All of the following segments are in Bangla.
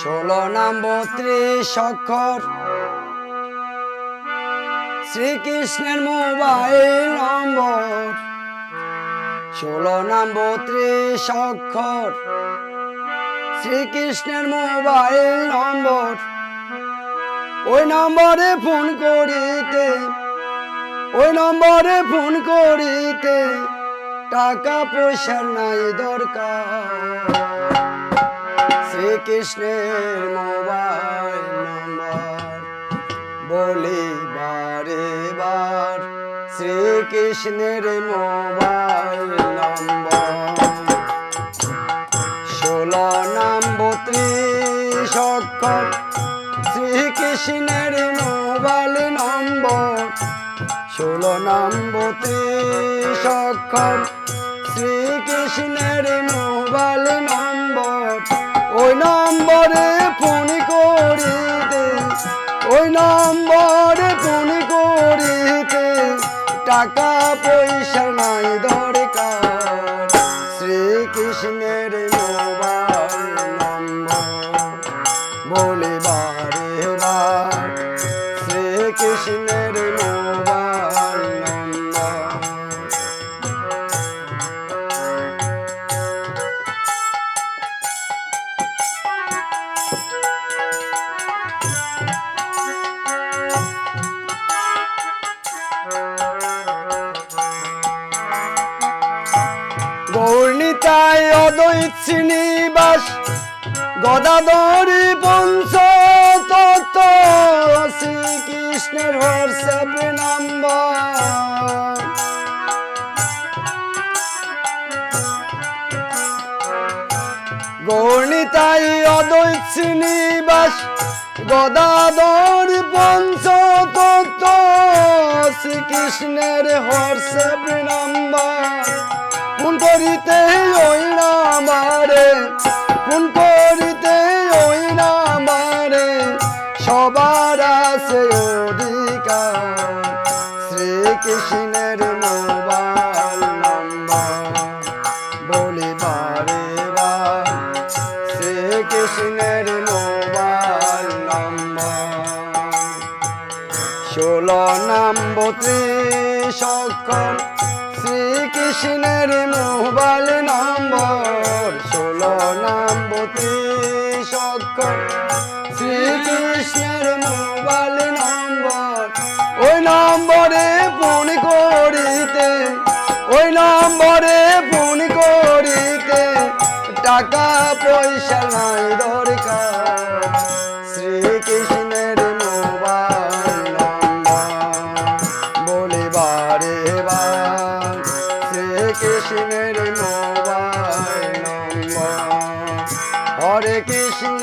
ষোলো নাম বত্রিশ অক্ষর। শ্রীকৃষ্ণের মোবাইল নম্বর। ষোলো নাম বত্রিশ অক্ষর। শ্রীকৃষ্ণের মোবাইল নম্বর। ওই নম্বরে ফোন করিতে, ওই নম্বরে ফোন করিতে টাকা পয়সার নাই দরকার। শ্রীকৃষ্ণের মোবাইল নম্বর বলি বারে বার। শ্রীকৃষ্ণের মোবাইল নম্বর ষোলো নাম বত্রিশ অক্ষর। শ্রীকৃষ্ণের মোবাইল নম্বর ষোলো নাম বত্রিশ শ্রীকৃষ্ণের মোবাইল নম্বর ওই নম্বরে ফোন করিতে ওই নম্বরে ফোন করিতে টাকা পয়সা নাই দরকার শ্রীকৃষ্ণের হোয়াটসঅ্যাপ নাম্বার। গৌরনীতাই অদ্বৈত শ্রীনিবাস, গদাধর পঞ্চ তত্ত্ব শ্রীকৃষ্ণের হোয়াটসঅ্যাপ নাম্বার। ফোন করিতে ওই নামারে ফোন করিতে সবার আছে শ্রীকৃষ্ণের মোবাইল নম্বর। বলি বারে শ্রীকৃষ্ণের মোবাইল নম্বর। ষোলো নাম বত্রিশ অক্ষর, শ্রীকৃষ্ণের মোবাইল নম্বর। ষোলো অক্ষর শ্রীকৃষ্ণের মোবাইল নম্বর। ওই নম্বরে ফোন করিতে, ওই নম্বরে ফোন করিতে টাকা, পয়সা নাই দরকার। শ্রীকৃষ্ণের মোবাইল নম্বর বলে বারে শ্রীকৃষ্ণের মোবাইল নম্বর। হরে কৃষ্ণ।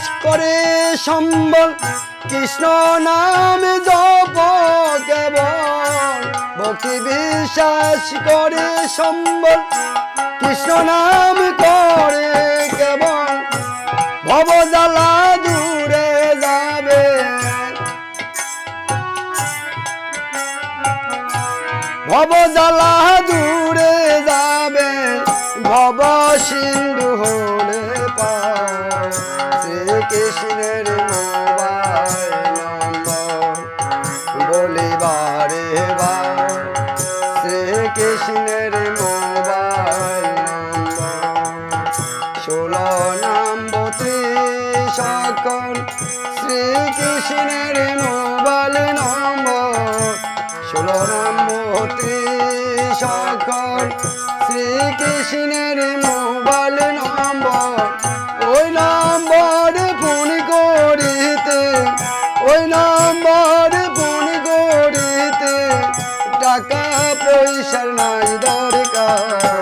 বিশ্বাস করে সম্বল। কৃষ্ণ নাম জপ কেবল। ভক্তি বিশ্বাস করে সম্বল। কৃষ্ণ নাম করে কেবল। ভবজালা দূরে যাবে। ভবজালা দূরে মেশিনের মোবাইল নম্বর। ষোলো নম্বর ত্রিশ অক্ষর মোবাইল নম্বর। ওই নম্বরে ফোন করিতে ওই নম্বরে ফোন করিতে টাকা পয়সার নাই দরকার।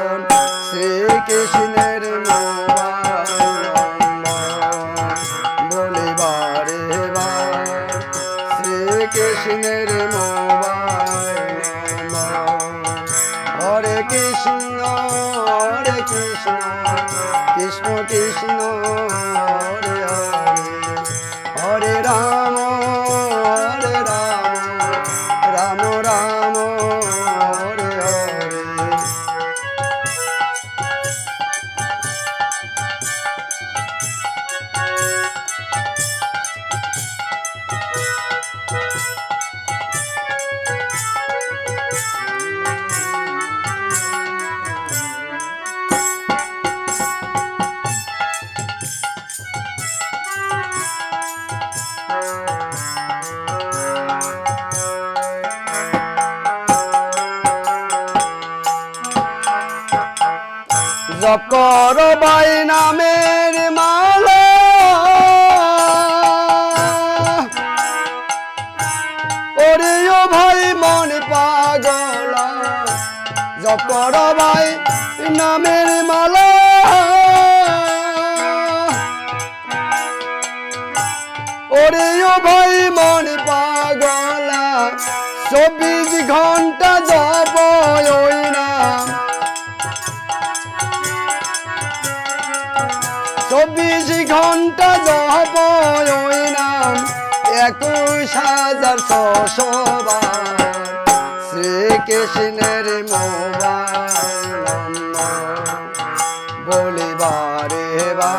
জপ কর বাই নামের মালা। ওরে ও ভাই, মন পাগলা। জপ কর ভাই নামের মালা। ওরে ও ভাই, মন পাগলা। চব্বিশ ঘণ্টা জপ ওই চব্বিশ ঘণ্টা জপ ওই নাম। একুশ হাজার ছশো শ্রীকৃষ্ণের মোবাইল বলিবারে বা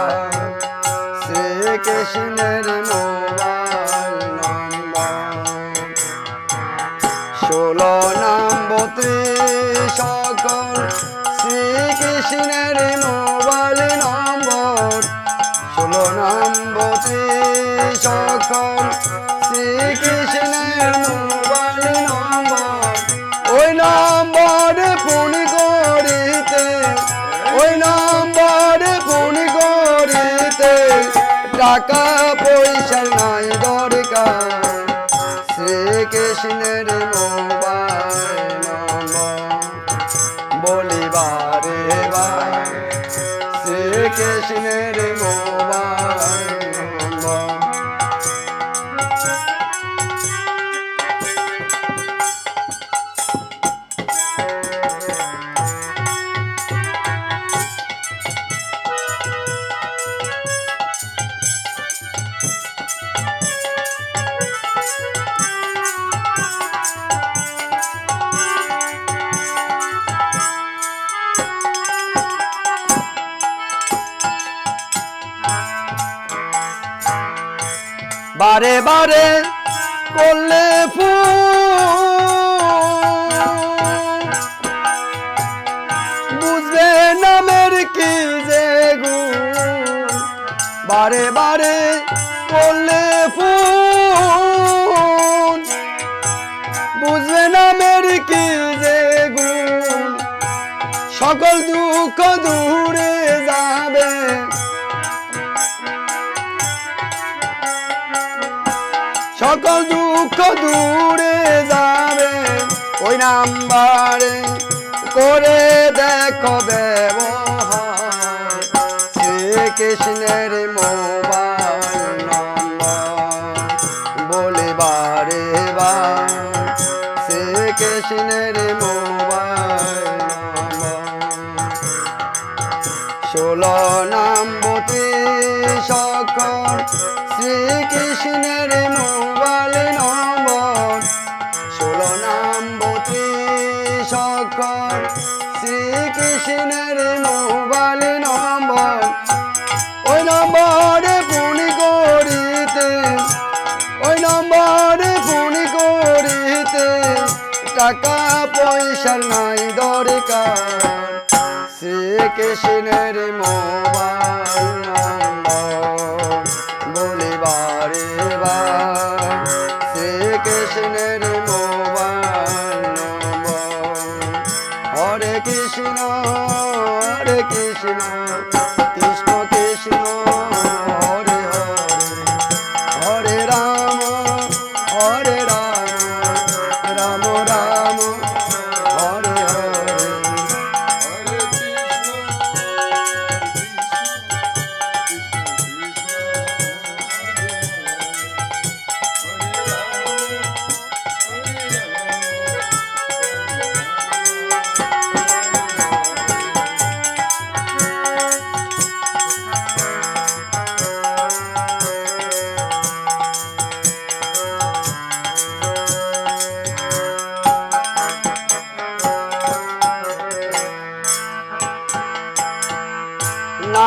নাম বত্রিশ সকল শ্রীকৃষ্ণের মোবাইল সকল শ্রীকৃষ্ণের মোবাইল নম্বর। ওই নম্বরে ফোন করিতে, ওই নম্বরে ফোন করিতে টাকা পয়সা নাই দরকার। শ্রীকৃষ্ণের বারে বারে করলে ফোন বুঝবে নামের কি যে গুণ। সকল দুঃখ দূরে যাবে। সকল দুঃখ দূরে যাবে। ওই নাম্বারে করে দেখো ব্যবহার ষোল ষোলো নাম বতি সকল শ্রীকৃষ্ণের মোবাইল নম্বর। ষোলো নাম বতি সকল শ্রীকৃষ্ণের নাই দরকার। শ্রীকৃষ্ণের মোবাইল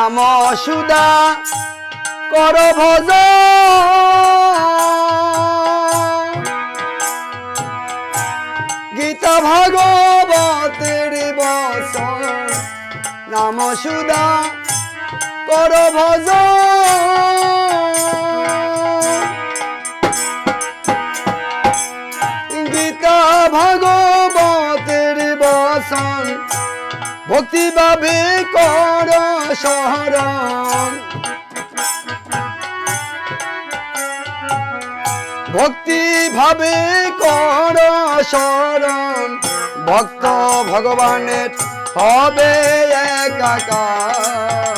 নাম সুদা কর ভজ। গীতা ভাগবতের বসন নাম সুদা কর ভজ। গীতা বসন ভক্তি ভাবে কর শহরণ ভক্তি ভাবে কর শরণ ভক্ত ভগবানের হবে একাকার।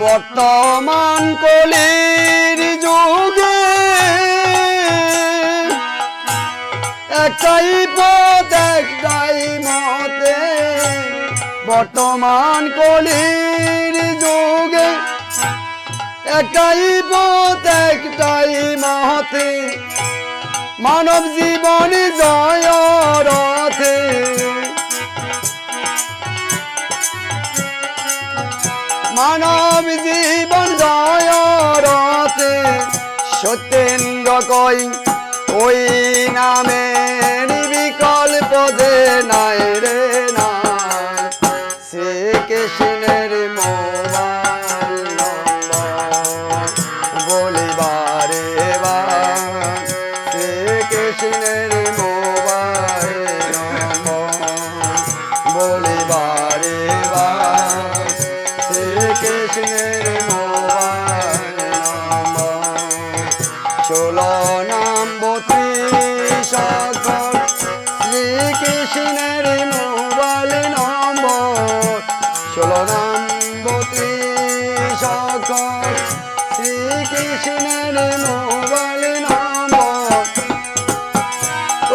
বর্তমান কলির যুগে একটাই পথ, একটাই মতে বর্তমান কলির যুগে একটাই পথ, একটাই মহতে মানব জীবন জয় মানব জীবন জয় রথে সত্যেন্দ্র কই? ওই নামে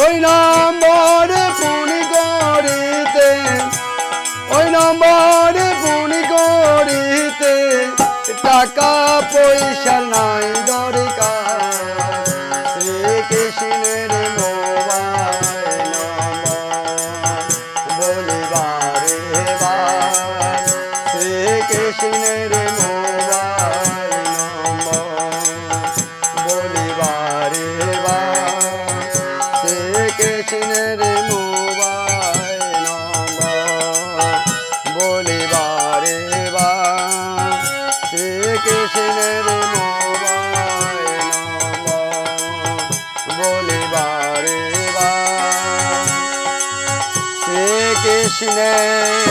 ওই নম্বরে ফোন করিতে ওই নম্বরে ফোন করিতে টাকা পয়সা নাই দরকার। শ্রীকৃষ্ণের মোবাইল বলিবারে বার শ্রীকৃষ্ণের